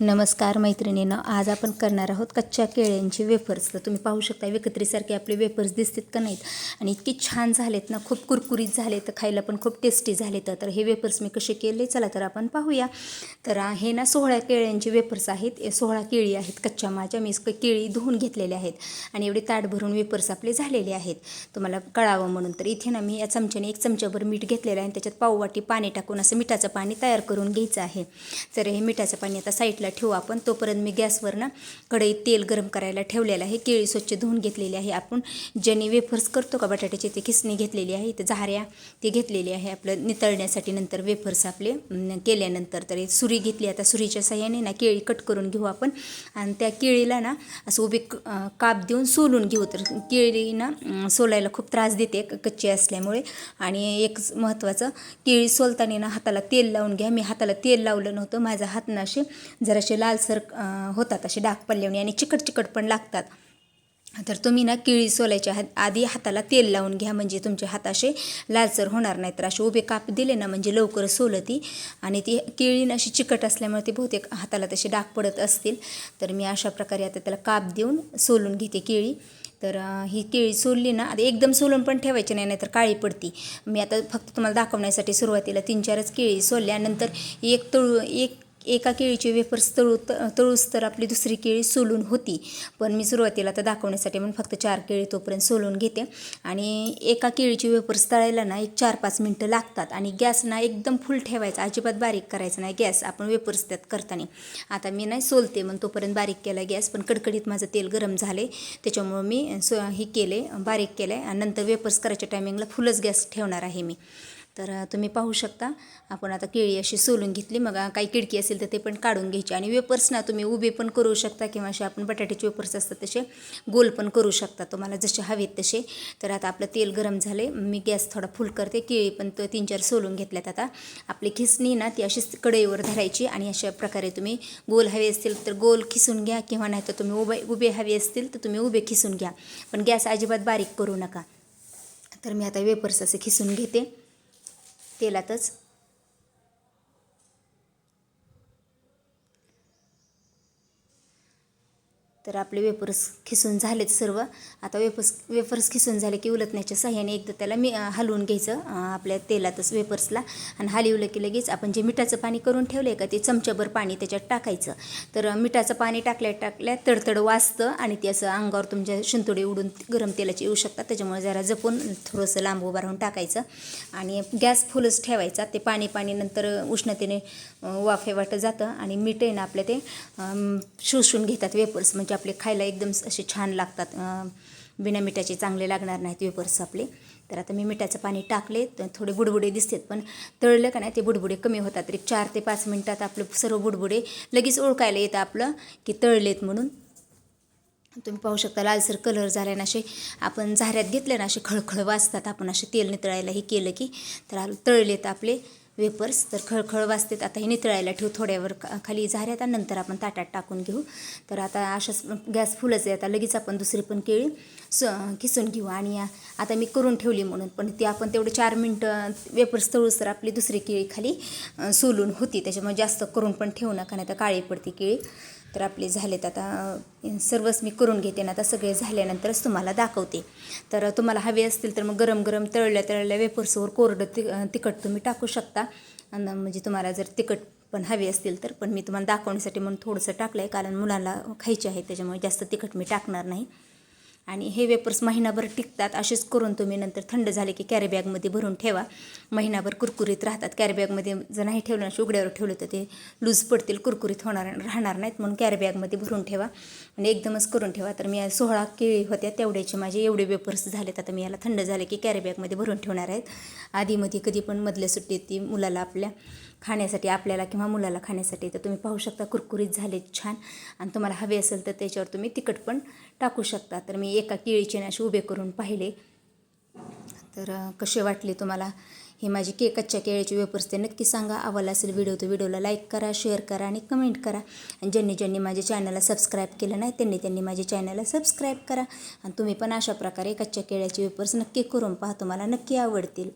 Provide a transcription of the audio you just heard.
नमस्कार मैत्रिणीनं आज आपण करणार आहोत कच्च्या केळ्यांचे वेफर्स तर तुम्ही पाहू शकता विकत्रीसारखे आपले वेफर्स दिसतात का नाहीत? आणि इतकी छान झालेत ना खूप कुरकुरीत झाले तर खायला पण खूप टेस्टी झाले तर हे वेफर्स मी कसे केले? चला तर आपण पाहूया. तर हे ना सोळा केळ्यांचे वेफर्स आहेत. सोळा केळी आहेत कच्च्या माझ्या. मी केळी धुवून घेतलेल्या आहेत. आणि एवढे ताट भरून वेफर्स आपले झालेले आहेत. तुम्हाला कळावं म्हणून. तर इथे ना मी या चमच्याने एक चमच्याभर मीठ घेतलेलं आहे. आणि त्याच्यात पाववाटी पाणी टाकून असं मिठाचं पाणी तयार करून घ्यायचं आहे. तर हे मिठाचं पाणी आता साईडला ठेवू आपण. तोपर्यंत मी गॅसवर ना कढईत तेल गरम करायला ठेवलेलं आहे. केळी स्वच्छ धुवून घेतलेली आहे आपण. ज्याने वेफर्स करतो का बटाट्याची ते खिसणी घेतलेली आहे. इथं झाऱ्या ते घेतलेली आहे आपलं. नितळण्यासाठी नंतर वेफर्स आपले केल्यानंतर तर सुरी घेतली. आता सुरीच्या सहाय्याने ना केळी कट करून घेऊ आपण. आणि त्या केळीला ना असं उभी काप देऊन सोलून घेऊ. तर केळी ना सोलायला खूप त्रास देते कच्ची असल्यामुळे. आणि एक महत्त्वाचं केळी सोलताना ना हाताला तेल लावून घ्या. मी हाताला तेल लावलं नव्हतं. माझा हात जरा असे लालसर होतात असे डाग पडल्याने आणि चिकट चिकट पण लागतात. तर तुम्ही ना केळी सोलायच्या हात आधी हाताला तेल लावून घ्या म्हणजे तुमचे हात असे लालसर होणार नाही तर असे उभे काप दिले ना म्हणजे लवकर सोलती आणि ती केळी ना अशी चिकट असल्यामुळे ती बहुतेक हाताला तसे डाग पडत असतील. तर मी अशा प्रकारे आता त्याला काप देऊन सोलून घेते केळी. तर ही केळी सोलली ना आता एकदम सोलून पण ठेवायची नाही नाहीतर काळी पडती. मी आता फक्त तुम्हाला दाखवण्यासाठी सुरुवातीला तीन चारच केळी सोलल्या नंतर एक तळू एक एका केळीची वेफर्स तळू त तळूस तर आपली दुसरी केळी सोलून होती. पण मी सुरुवातीला तर दाखवण्यासाठी म्हणून फक्त चार केळी तोपर्यंत सोलून घेते. आणि एका केळीची वेफर्स तळायला ना एक चार पाच मिनटं लागतात. आणि गॅस ना एकदम फुल ठेवायचा. अजिबात बारीक करायचा नाही गॅस. आपण वेफर्स त्यात करताना. आता मी नाही सोलते मग तोपर्यंत बारीक केला गॅस. पण कडकडीत माझं तेल गरम झाले. त्याच्यामुळं मी सो हे केले बारीक केलं. आहे आणि नंतर वेफर्स करायच्या टायमिंगला फुलच गॅस ठेवणार आहे मी. तर तुम्ही पाहू शकता. आपण आता केळी अशी सोलून घेतली. मग काही किडकी असेल तर ते पण काढून घ्यायची. आणि वेपर्स ना तुम्ही उभे पण करू शकता किंवा असे आपण बटाट्याचे वेपर्स असतात तसे गोल पण करू शकता. तुम्हाला जसे हवेत तसे. तर आता आपलं तेल गरम झाले मी गॅस थोडा फुल करते. केळी पण तर तीन चार सोलून घेतल्यात आता. आपली खिसणी ना ती अशीच कढईवर धरायची आणि अशा प्रकारे तुम्ही गोल हवे असतील तर गोल खिसून घ्या. किंवा नाही तर तुम्ही उभे उभे हवे असतील तर तुम्ही उभे खिसून घ्या. पण गॅस अजिबात बारीक करू नका. तर मी आता वेपर्स असे खिसून घेते. तेलातच तर आपले वेपर्स खिसून झालेत सर्व. आता वेपर्स वेफर्स खिसून झाले की उलटण्याच्या सहाय्याने एकदा त्याला मी हलवून घ्यायचं आपल्या तेलातच वेपर्सला आणि हलवलं की लगेच आपण जे मिठाचं पाणी करून ठेवलं आहे का ते चमच्याभर पाणी त्याच्यात टाकायचं. तर मिठाचं पाणी टाकल्या टाकल्या तडतड वाजतं आणि ते असं अंगावर तुमच्या शिंतोडे उडून गरम तेलाचे येऊ शकतात. त्याच्यामुळे जरा जपून थोडंसं लांब उभं राहून टाकायचं. आणि गॅस फुलच ठेवायचा. ते पाणी पाणी नंतर उष्णतेने अं, वाफे वाटत जातं. आणि मीठ आहे ना आपल्या ते शोषून घेतात वेपर्स म्हणजे आपले खायला एकदम असे छान लागतात. बिना मिठाचे चांगले लागणार नाहीत वेपर्स आपले. तर आता मी मिठाचं पाणी टाकले तर थोडे बुडबुडे दिसतात पण तळलं का नाही ते बुडबुडे कमी होतात. तरी चार ते पाच मिनटात आपले सर्व बुडबुडे लगेच ओळखायला येतं आपलं की तळलेत म्हणून. तुम्ही पाहू शकता लालसर कलर झाला ना असे आपण झाऱ्यात घेतले ना असे खळखळ वाचतात आपण असे तेल नितळायला हे केलं की तर तळलेत आपले. वेपर्स तर खळखळ वाजतात. आता हे नितळायला ठेवू थोड्यावर. खाली झाऱ्यात आणि नंतर आपण ताटात टाकून घेऊ. तर आता अशाच गॅस फुलच आहे. आता लगेच आपण दुसरी पण केळी स किसून घेऊ. आणि आता मी करून ठेवली म्हणून. पण ती आपण तेवढे चार मिनटं वेपर्स तळूस तर आपली दुसरी केळी खाली सोलून होती. त्याच्यामुळे जास्त करून पण ठेवू नका. नाही तर काळी पडते केळी. तर आपले झालेत. आता सर्वच मी करून घेते ना आता सगळे झाल्यानंतरच तुम्हाला दाखवते. तर तुम्हाला हवे असतील तर मग गरम गरम तळल्या तळल्या वेपर्सवर कोरडं ति तिखट तुम्ही टाकू शकता. आणि म्हणजे तुम्हाला जर तिखट पण हवे असतील तर पण मी तुम्हाला दाखवण्यासाठी म्हणून थोडंसं टाकलं आहे कारण मुलांना खायचे आहे त्याच्यामुळे जास्त तिखट मी टाकणार नाही. आणि हे वेपर्स महिनाभर टिकतात असेच करून तुम्ही नंतर थंड झाले की कॅरीबॅगमध्ये भरून ठेवा. महिनाभर कुरकुरीत राहतात. कॅरीबॅगमध्ये जर नाही ठेवलं ना उघड्यावर ठेवलं तर ते लूज पडतील कुरकुरीत होणार राहणार नाहीत म्हणून कॅरीबॅगमध्ये भरून ठेवा. आणि एकदमच करून ठेवा. तर मी सोळा केळी होत्या तेवढ्याचे माझे एवढे वेपर्स झालेत. आता मी याला थंड झाले की कॅरीबॅगमध्ये भरून ठेवणार आहेत. आधीमध्ये कधी पण मधल्या सुट्टीत ती मुलाला आपल्या खाण्यासाठी आपल्याला किंवा मुलाला खाण्यासाठी तर तुम्ही पाहू शकता कुरकुरीत झाले छान. आणि तुम्हाला हवे असेल तर त्याच्यावर तुम्ही तिखट पण टाकू शकता. तर मी एका केळीचे असे उभे करून पाहिले. तर कसे वाटले तुम्हाला? हे माझे के कच्च्या केळीचे वेपर्स ते नक्की सांगा. आवडला असेल व्हिडिओ तर व्हिडिओला लाईक करा शेअर करा आणि कमेंट करा. आणि ज्यांनी ज्यांनी माझ्या चॅनलला सबस्क्राईब केलं नाही त्यांनी त्यांनी माझ्या चॅनलला सबस्क्राईब करा. आणि तुम्ही पण अशा प्रकारे कच्च्या केळ्याचे वेपर्स नक्की करून पहा. तुम्हाला नक्की आवडतील.